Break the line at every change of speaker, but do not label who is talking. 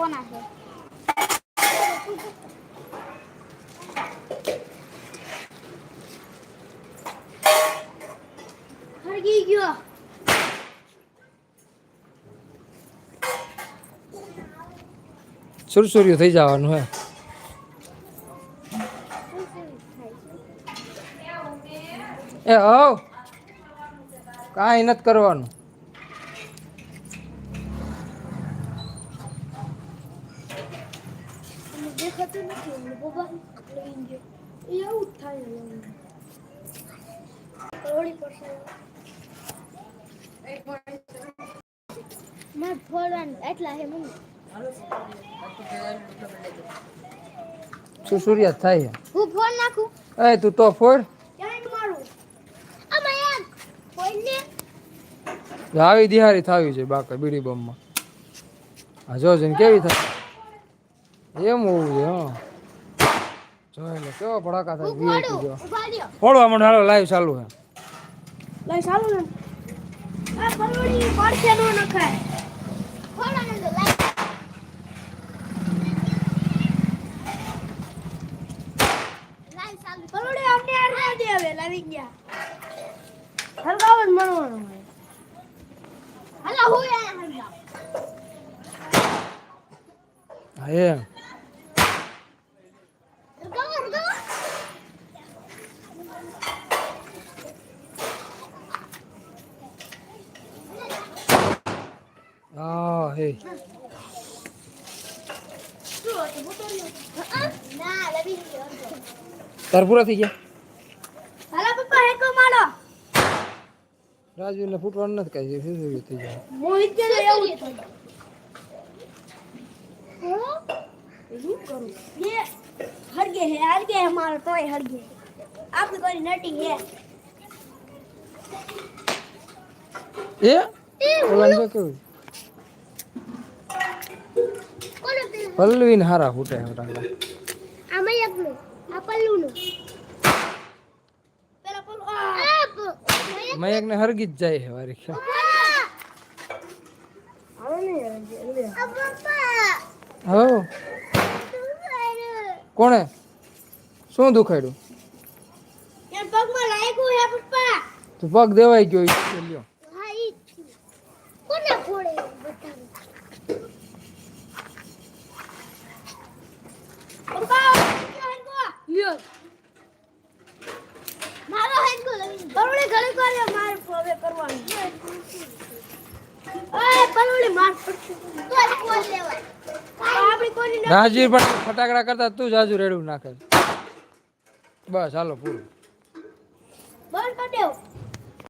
કોના છે હરગી ગયો.
સુરસુર્યું થઈ જવાનું હે. એ હવ કાંઈ નથી કરવાનું
મને દેખાતું નથી મને બાબા લઈ ગયો એ આવું જ થાય ને કરોડી પડશે મારે ફોડવાનું એટલા હે મને
સુરસુર્યા જ થાય
હું ફોન નાખું
એ તું તો ફોડ આવી દિહારી થાવી છે બાકા બીડી બમમાં હા જો કેવી થાય એમ હોવું છે હા. જોઈ લે કેવો ભડાકા થાય.
ઊભા રહ્યો
ફોડવા માંડો હાલો લાઈવ ચાલુ હે
લાઈવ ચાલુ ને? આ કરોડી પડશે નો નખાય. ફોડવાનું તો ચાલુ. લાવી ગયા. હલગાવ જ મરવાનો હલા હું યાર હલગાવ.
હા એમ. હા હે
શું હતું મોટો ના લાવી ગયો
તાર પૂરા થઈ ગયા
હાલા પપ્પા હેકો મારો
રાજવીરને ફૂટવાનું નથી કાંઈ સુરસુર્યું થઈ જાય
મોહિત કે એવું જ થયું શું કરું ये हड़गे है हड़गे है हमारा टॉय हड़गे आपकी कोई नटी है
એ ઓલાને જો કેવું પલ્લવીને હારા ફૂટે ફટાકડા
આમાં આ પલ્લુનું. પેલા પલ્લુ આપ
મયંકને હરગી જ જાય હે વારી હો. કોણે? શું દુખાડ્યું?
પગમાં લાગ્યું હે પપ્પા.
તું પગ દેવાઈ ગયો રાજવીર પણ ફટાકડા કરતા તું જ આજુ રેડું નાખે બસ હાલો પૂરું.
બોલ